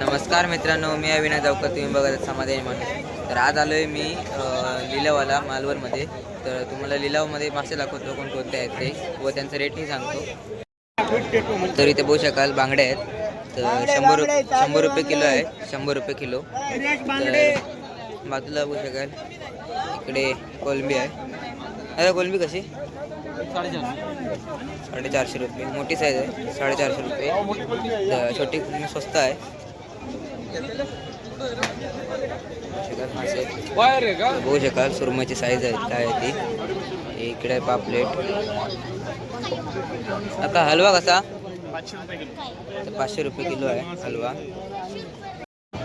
नमस्कार मित्रांनो मी अविनाश जावकर तुम्ही बघत आहात समाधानी माणूस. तर आज आलो आहे मी लिलावाला मालवणमध्ये. तर तुम्हाला लिलावमध्ये मासे दाखवतो कोण कोणते आहेत ते व त्यांचं रेटही सांगतो. तर इथे बघू शकाल बांगड्या आहेत. तर शंभर रुपये शंभर रुपये किलो आहे शंभर रुपये किलो. तर बाजूला बघू शकाल इकडे कोलंबी आहे. अरे कोलंबी कशी? साडेचारशे रुपये. मोठी साईज आहे साडेचारशे रुपये. तर छोटी स्वस्त आहे. मासे बघू शकाल सुरमाची साईज आहे काय आहे ती. इकडे आहे पापलेट. आता हलवा कसा? तर पाचशे रुपये किलो आहे हलवा.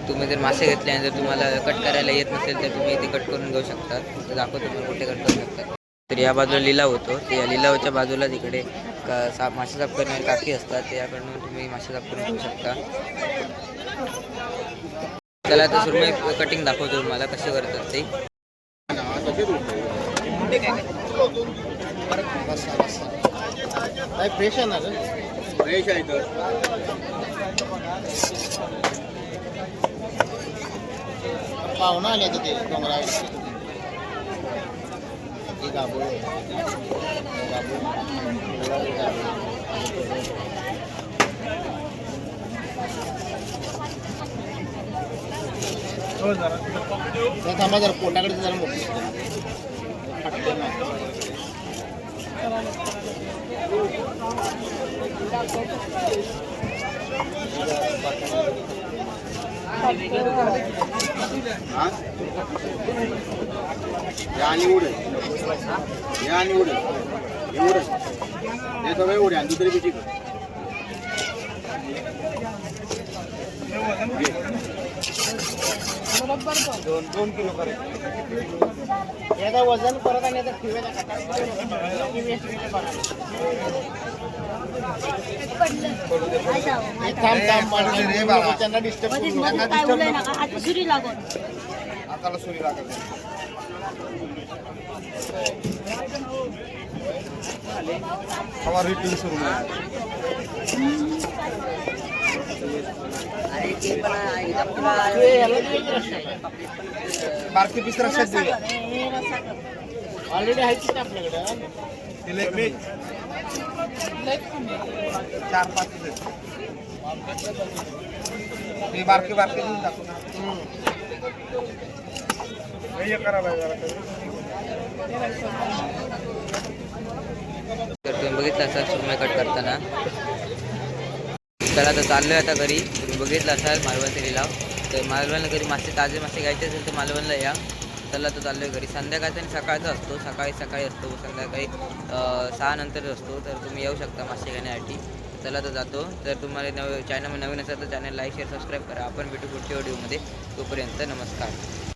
तुम्ही जर मासे घेतले आणि जर तुम्हाला कट करायला येत नसेल तर तुम्ही इथे कट करून घेऊ शकता. तर दाखवतो तुम्ही कुठे कट करू शकता. तर या बाजूला लिलाव होतो. तर या लिलावच्या बाजूला तिकडे का सा मासे साफ करणारे काकी असतात. त्याकडून तुम्ही मासे साफ करून घेऊ शकता. चला आता सुरमई कटिंग दाखवतो तुम्हाला कसे करतात ते. काय फ्रेश आहे ना फ्रेश आहे तर. पाहुणा आले होते ते डोंगरावर. हे थांबा जरा पोटाकडे जरा आणि उड. या आणि उड. उड. हे सगळे उड आणि दुसरी बिची दोन दोन किलो करायचं याचा वजन परत आणि याचा ठेवायचा थांब त्यांना disturb सुरी लागून हाताला सुरी लागत हवा रिटर्न सुरू बारकी पीस रक्षात कर. ऑलरेडी आहे तिथे आपल्याकडे चार पाच हे बारके बारके देऊन टाकू ना. करा बघितलं असाल सुरमई कट करताना. तर आता आहे आता घरी. तुम्ही बघितलं असाल मालवण लिलाव. तर मालवणला घरी मासे ताजे मासे घ्यायचे असेल तर मालवणला या. चला तर चाललोय घरी. संध्याकाळचा आणि सकाळचा असतो. सकाळी सकाळी असतो. संध्याकाळी सहा नंतर असतो. तर तुम्ही येऊ शकता मासे घेण्यासाठी. चला तर जातो. जर तुम्हाला नव चॅनल नवीन असेल तर चॅनल लाईक शेअर सबस्क्राईब करा. आपण भेटू पुढच्या व्हिडिओमध्ये तोपर्यंत नमस्कार.